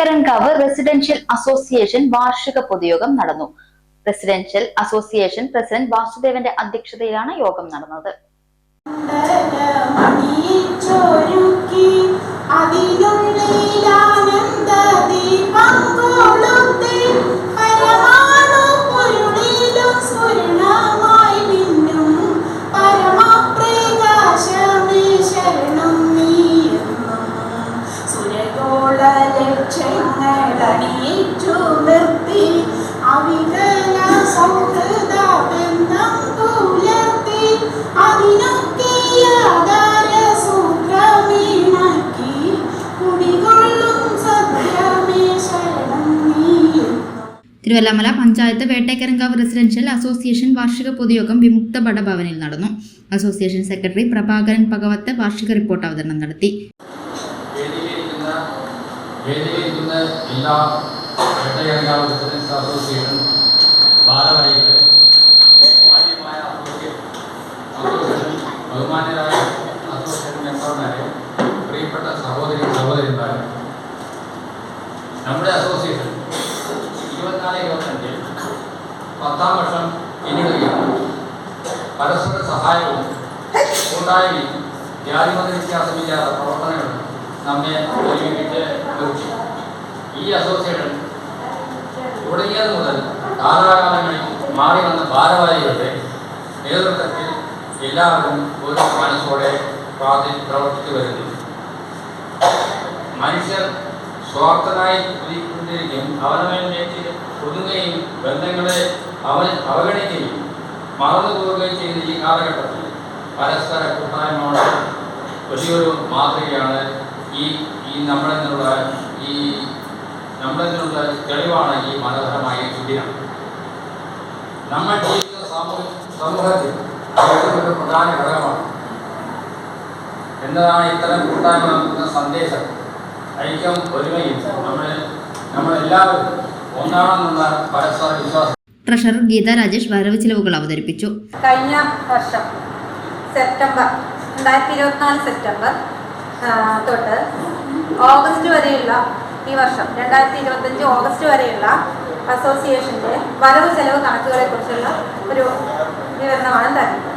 വേട്ടക്കരൻകാവ് residential association വാർഷിക പൊതുയോഗം നടന്നു. റെസിഡൻഷ്യൽ അസോസിയേഷൻ പ്രസിഡന്റ് വാസുദേവന്റെ അധ്യക്ഷതയിലാണ് യോഗം നടന്നത്. മണിയിച്ചൊരുക്കി തിരുവല്ലമല പഞ്ചായത്ത് വേട്ടേക്കരങ്കാവ് റെസിഡൻഷ്യൽ അസോസിയേഷൻ വാർഷിക പൊതുയോഗം വിമുക്ത ഭടഭവനിൽ നടന്നു. അസോസിയേഷൻ സെക്രട്ടറി പ്രഭാകരൻ ഭഗവത്ത് വാർഷിക റിപ്പോർട്ട് അവതരണം നടത്തി. നമ്മുടെ അസോസിയേഷൻ ഇരുപത്തിനാല് ഇരുപത്തഞ്ച് പത്താം വർഷം പിന്നിടുകയാണ് പരസ്പര സഹായവും കൂട്ടായ്മയും ജാതിമത വ്യത്യാസമില്ലാത്ത പ്രവർത്തനങ്ങളും നമ്മെ ഒരുമിപ്പിച്ച് ലഭിച്ചു ഈ അസോസിയേഷൻ തുടങ്ങിയത് മുതൽ കാലാകാലങ്ങളിൽ മാറി വന്ന ഭാരവാഹികളുടെ നേതൃത്വത്തിൽ എല്ലാവരും ഒരു മനസ്സോടെ പ്രാർത്ഥി പ്രവർത്തിച്ചു വരുന്നു. മനുഷ്യർ സ്വാർത്ഥനായി കുതിക്കൊണ്ടിരിക്കും അവനവനിലേക്ക് ഒതുങ്ങുകയും ബന്ധങ്ങളെ അവൻ അവഗണിക്കുകയും മറന്നു പോവുകയും ചെയ്ത ഈ കാലഘട്ടത്തിൽ പരസ്പര കൂട്ടായ്മയുടെ വലിയൊരു മാതൃകയാണ് ഈ ഈ നമ്മളിൽ നിന്നുള്ള ഈ നമ്മളിൽ നിന്നുള്ള തെളിവാണ് ഈ മനോഹരമായ ചിന്തയാണ് നമ്മൾ ജീവിക്കുന്ന സമൂഹ സമൂഹത്തിൽ ഒരു പ്രധാന ഘടകമാണ്. എന്നതാണ് ഇത്തരം കൂട്ടായ്മ നൽകുന്ന സന്ദേശം. ഐക്യം ഒരുമയും നമ്മൾ നമ്മളെല്ലാവരും ഒന്നാണെന്നുള്ള പരസ്പര വിശ്വാസം. ട്രഷറർ ഗീത രാജേഷ് വരവ് ചിലവുകൾ അവതരിപ്പിച്ചു. കഴിഞ്ഞ വർഷം സെപ്റ്റംബർ രണ്ടായിരത്തി ഇരുപത്തിനാല് സെപ്റ്റംബർ തൊട്ട് ഓഗസ്റ്റ് വരെയുള്ള ഈ വർഷം രണ്ടായിരത്തി ഇരുപത്തഞ്ച് ഓഗസ്റ്റ് വരെയുള്ള അസോസിയേഷന്റെ വരവ് ചെലവ് കണക്കുകളെ കുറിച്ചുള്ള ഒരു വിവരണമാണ് തരുന്നത്.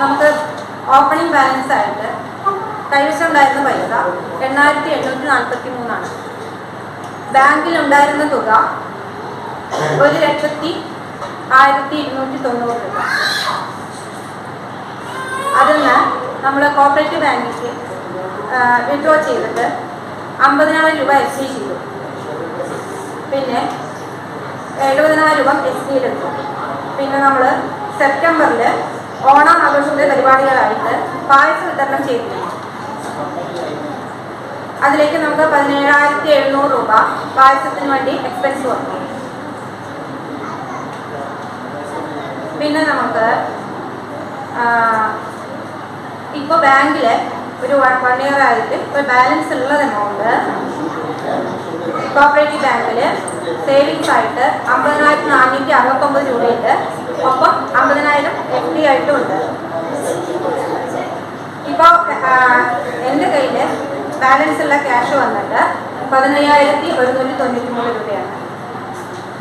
നമുക്ക് ഓപ്പണിംഗ് ബാലൻസ് ആയിട്ട് കൈവശമുണ്ടായിരുന്ന പൈസ എണ്ണായിരത്തി എണ്ണൂറ്റി നാൽപ്പത്തി മൂന്നാണ് ബാങ്കിൽ ഉണ്ടായിരുന്ന തുക ഒരു ലക്ഷത്തി ആയിരത്തി ഇരുന്നൂറ്റി തൊണ്ണൂറ് രൂപ. അതിന്ന് നമ്മൾ കോപ്പറേറ്റീവ് ബാങ്കിലേക്ക് വിഡ്രോ ചെയ്തിട്ട് അമ്പതിനായിരം രൂപ എസ് ഡി ചെയ്തു. പിന്നെ എഴുപതിനായിരം രൂപ എസ് ഡിയിലെടുത്തു പിന്നെ നമ്മൾ സെപ്റ്റംബറിൽ ഓണം ആഘോഷത്തിന്റെ പരിപാടികളായിട്ട് പായസ വിതരണം ചെയ്തിരുന്നു. അതിലേക്ക് നമുക്ക് പതിനേഴായിരത്തി എഴുന്നൂറ് രൂപ പായസത്തിന് വേണ്ടി എക്സ്പെൻസ് വന്നു പിന്നെ നമുക്ക് ഇപ്പോൾ ബാങ്കിൽ ഒരു വൺ ഇയർ ആയിട്ട് ഇപ്പോൾ ബാലൻസ് ഉള്ളത് എമൗണ്ട് കോപ്പറേറ്റീവ് ബാങ്കിൽ സേവിങ്സ് ആയിട്ട് അമ്പതിനായിരത്തി നാനൂറ്റി അറുപത്തൊമ്പത് രൂപയുണ്ട്. ഒപ്പം അമ്പതിനായിരം എഫ് ഡി ആയിട്ടും ഉണ്ട്. ഇപ്പോൾ എന്റെ കയ്യിൽ ബാലൻസ് ഉള്ള ക്യാഷ് വന്നിട്ട് പതിനയ്യായിരത്തി ഒരുന്നൂറ്റി തൊണ്ണൂറ്റി മൂന്ന് രൂപയാണ്.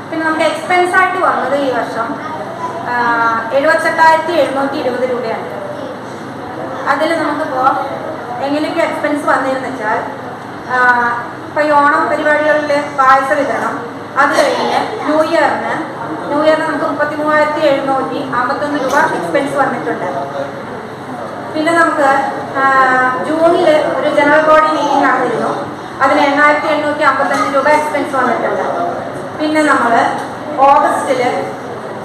പിന്നെ നമുക്ക് എക്സ്പെൻസ് ആയിട്ട് വന്നത് ഈ വർഷം എഴുപത്തെട്ടായിരത്തി എഴുന്നൂറ്റി ഇരുപത് രൂപയാണ്. അതിൽ നമുക്കിപ്പോൾ എങ്ങനെയൊക്കെ എക്സ്പെൻസ് വന്നതെന്ന് വെച്ചാൽ ഇപ്പോൾ ഈ ഓണം പരിപാടികളിൽ പായസ വിതരണം അത് കഴിഞ്ഞ് ന്യൂ ഇയറിന് ന്യൂ ഇയറിന് നമുക്ക് മുപ്പത്തി മൂവായിരത്തി എഴുന്നൂറ്റി അമ്പത്തൊന്ന് രൂപ എക്സ്പെൻസ് വന്നിട്ടുണ്ട്. പിന്നെ നമുക്ക് ജൂണിൽ ഒരു ജനറൽ ബോഡി മീറ്റിംഗ് നടന്നിരുന്നു. അതിന് എണ്ണായിരത്തി എണ്ണൂറ്റി അമ്പത്തഞ്ച് രൂപ എക്സ്പെൻസ് വന്നിട്ടുണ്ട്. പിന്നെ നമ്മൾ ഓഗസ്റ്റിൽ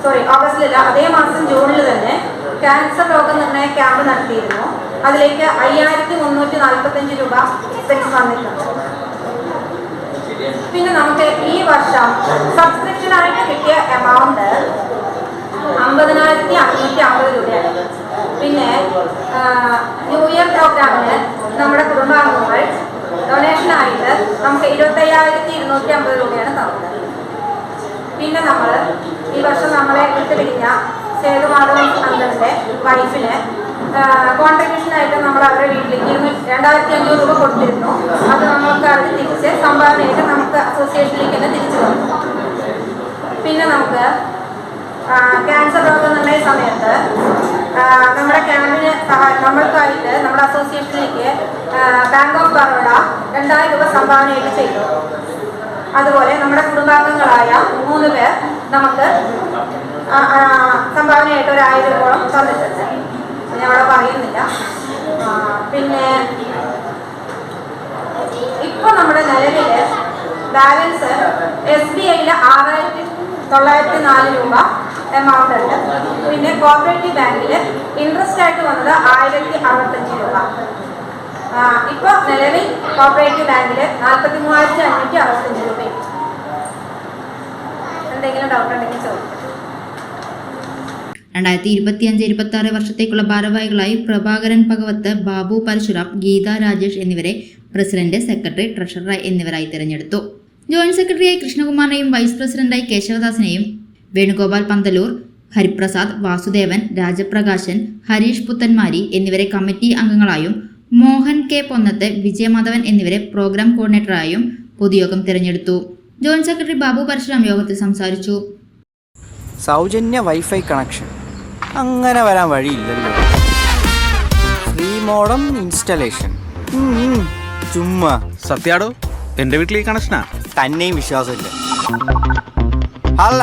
സോറി ഓഗസ്റ്റിലല്ല അതേ മാസം ജൂണിൽ തന്നെ ക്യാൻസർ രോഗനിർണയ ക്യാമ്പ് നടത്തിയിരുന്നു. അതിലേക്ക് അയ്യായിരത്തി മുന്നൂറ്റി നാൽപ്പത്തഞ്ച് രൂപ എക്സ്പെൻസ് വന്നിട്ടുണ്ട്. പിന്നെ നമുക്ക് ഈ വർഷം സബ്സ്ക്രിപ്ഷനായിട്ട് കിട്ടിയ എമൗണ്ട് അമ്പതിനായിരത്തി അഞ്ഞൂറ്റി അമ്പത് രൂപയാണ്. പിന്നെ ന്യൂ ഇയർ പ്രോഗ്രാമിന് നമ്മുടെ കുടുംബാംഗങ്ങൾ ഡൊണേഷനായിട്ട് നമുക്ക് ഇരുപത്തയ്യായിരത്തി ഇരുന്നൂറ്റി അമ്പത് രൂപയാണ് തന്നത്. പിന്നെ നമ്മൾ ഈ വർഷം നമ്മളെ വിട്ടുപിരിഞ്ഞ സേതുമാധവൻ അംഗത്തിന്റെ വൈഫിന് കോൺട്രിബ്യൂഷനായിട്ട് നമ്മൾ അവരുടെ വീട്ടിലേക്ക് രണ്ടായിരത്തി അഞ്ഞൂറ് രൂപ കൊടുത്തിരുന്നു. അത് നമുക്ക് അവർ തിരിച്ച് സംഭാവനയായിട്ട് നമുക്ക് അസോസിയേഷനിലേക്ക് തന്നെ തിരിച്ചു തന്നു. പിന്നെ നമുക്ക് ക്യാൻസർ രോഗം നിർണയ സമയത്ത് നമ്മുടെ ക്യാമ്പിന് നമ്മൾക്കായിട്ട് നമ്മുടെ അസോസിയേഷനിലേക്ക് ബാങ്ക് ഓഫ് ബറോഡ രണ്ടായിരം രൂപ സംഭാവനയായിട്ട് ചെയ്തു. അതുപോലെ നമ്മുടെ കുടുംബാംഗങ്ങളായ മൂന്ന് പേർ നമുക്ക് സംഭാവനയായിട്ട് ഒരു ആയിരം രൂപയോളം തന്നിട്ടുണ്ട്. അവിടെ പറയുന്നില്ല. പിന്നെ ഇപ്പൊ നമ്മുടെ നിലവിൽ ബാലൻസ് എസ് ബി ഐയിലെ ആറായിരത്തി തൊള്ളായിരത്തി നാല് രൂപ എമൗണ്ട് ഉണ്ട്. പിന്നെ കോപ്പറേറ്റീവ് ബാങ്കിൽ ഇൻട്രസ്റ്റ് ആയിട്ട് വന്നത് ആയിരത്തി അറുപത്തഞ്ച് രൂപ. ഇപ്പോൾ ഇപ്പൊ നിലവിൽ കോപ്പറേറ്റീവ് ബാങ്കിൽ നാൽപ്പത്തി മൂവായിരത്തി അഞ്ഞൂറ്റി അറുപത്തഞ്ച് രൂപയും. എന്തെങ്കിലും ഡൗട്ട് ഉണ്ടെങ്കിൽ ചോദിക്കും. രണ്ടായിരത്തി ഇരുപത്തിയഞ്ച് ഇരുപത്തി ആറ് വർഷത്തേക്കുള്ള ഭാരവാഹികളായി പ്രഭാകരൻ ഭഗവത്ത് ബാബു പരശുറാം ഗീത രാജേഷ് എന്നിവരെ പ്രസിഡന്റ് സെക്രട്ടറി ട്രഷറർ എന്നിവരായി തിരഞ്ഞെടുത്തു. ജോയിന്റ് സെക്രട്ടറിയായി കൃഷ്ണകുമാറിനെയും വൈസ് പ്രസിഡന്റായി കേശവദാസിനെയും വേണുഗോപാൽ പന്തലൂർ ഹരിപ്രസാദ് വാസുദേവൻ രാജപ്രകാശൻ ഹരീഷ് പുത്തന്മാരി എന്നിവരെ കമ്മിറ്റി അംഗങ്ങളായും മോഹൻ കെ പൊന്നത്ത് വിജയമാധവൻ എന്നിവരെ പ്രോഗ്രാം കോർഡിനേറ്ററായും പൊതുയോഗം തിരഞ്ഞെടുത്തു. ജോയിന്റ് സെക്രട്ടറി ബാബു പരശുരാം യോഗത്തിൽ സംസാരിച്ചു. സൗജന്യ വൈഫൈ കണക്ഷൻ. അങ്ങനെ വരാൻ വഴിയില്ലല്ലോ. ഫ്രീ മോഡം ഇൻസ്റ്റലേഷൻ ചുമ്മാ. സത്യാടോ എന്റെ വീട്ടിൽ ഈ കണക്ഷനാ? തന്നെയും വിശ്വാസമില്ല. അല്ല